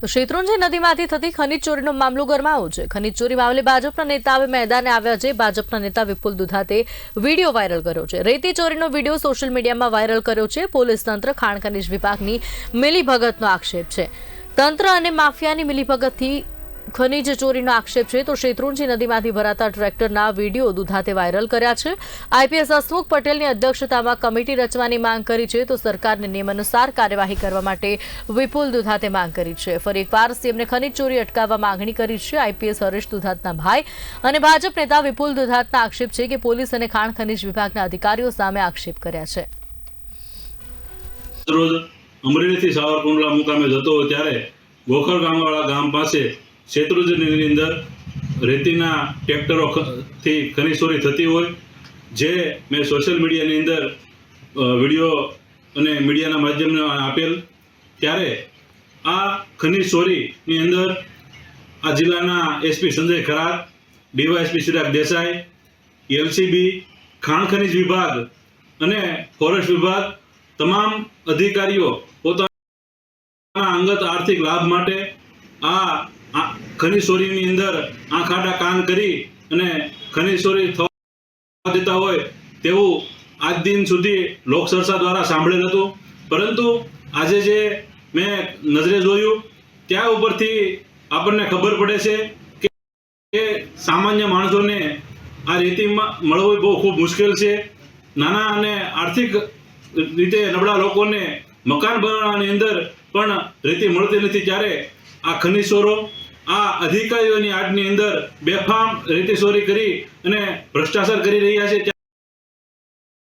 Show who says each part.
Speaker 1: તો શેત્રુંજી નદીમાંથી થતી ખનીજ ચોરીનો મામલો ગરમાવો છે. ખનીજ ચોરી મામલે ભાજપના નેતાઓએ મેદાને આવ્યા છે. ભાજપના નેતા વિપુલ દુધાતે વીડિયો વાયરલ કર્યો છે. રેતી ચોરીનો વીડિયો સોશિયલ મીડિયામાં વાયરલ કર્યો છે. પોલીસ તંત્ર ખાણ ખનીજ વિભાગની મિલીભગતનો આક્ષેપ છે. તંત્ર અને માફિયાની મિલીભગતથી ખનીજ ચોરીનો આક્ષેપ છે તો શેત્રુંજી નદીમાંથી ભરાતા ટ્રેક્ટરના વીડિયો દુધાતે વાયરલ કર્યા છે. આઈપીએસ હસમુખ પટેલની અધ્યક્ષતામાં કમિટી રચવાની માંગ કરી છે તો સરકારને નિયમ અનુસાર કાર્યવાહી કરવા માટે વિપુલ દુધાતે માંગ કરી છે. ફરી એકવાર સીએમને ખનીજ ચોરી અટકાવવા માંગણી કરી છે આઈપીએસ હરેશ દુધાતના ભાઈ અને ભાજપ નેતા વિપુલ દુધાતના આક્ષેપ છે કે પોલીસ અને ખાણ ખનીજ વિભાગના અધિકારીઓ સામે આક્ષેપ કર્યા છે.
Speaker 2: અમરેલીથી સાવરકુંડલા મુકામે જતો ત્યારે ગોખર ગામવાળા ગામ પાસે શેત્રુંજીની અંદર રેતીના ટ્રેક્ટરો થી ખનીજ થતી હોય, જે મેં સોશિયલ મીડિયાની અંદર વીડિયો અને મીડિયાના માધ્યમને આપેલ, ત્યારે આ ખનીજ ચોરીની અંદર આ જિલ્લાના SP Sanjay Kharat DYSP Chirag Desai LCB ખાણ ખનીજ વિભાગ અને ફોરેસ્ટ વિભાગ તમામ અધિકારીઓ પોતાના અંગત આર્થિક લાભ માટે આ આ ખનીજ ચોરીની અંદર આંખ આડા કાન કરી અને ખનીજ ચોરી થવા દેતા હોય તેવું આજ દિન સુધી લોકચર્ચા દ્વારા સાંભળેલ હતું. પરંતુ આજે જે મેં નજરે જોયું, ત્યાં ઉપરથી આપણને ખબર પડે છે કે સામાન્ય માણસોને આ રેતીમાં મળવું બહુ ખૂબ મુશ્કેલ છે. નાના અને આર્થિક રીતે નબળા લોકોને મકાન બનાવવાની અંદર પણ રેતી મળતી નથી. ત્યારે આ ખનીજ ચોરો આ અધિકારીઓની આડની અંદર બેફામ રેતી ચોરી કરી અને ભ્રષ્ટાચાર કરી રહ્યા છે.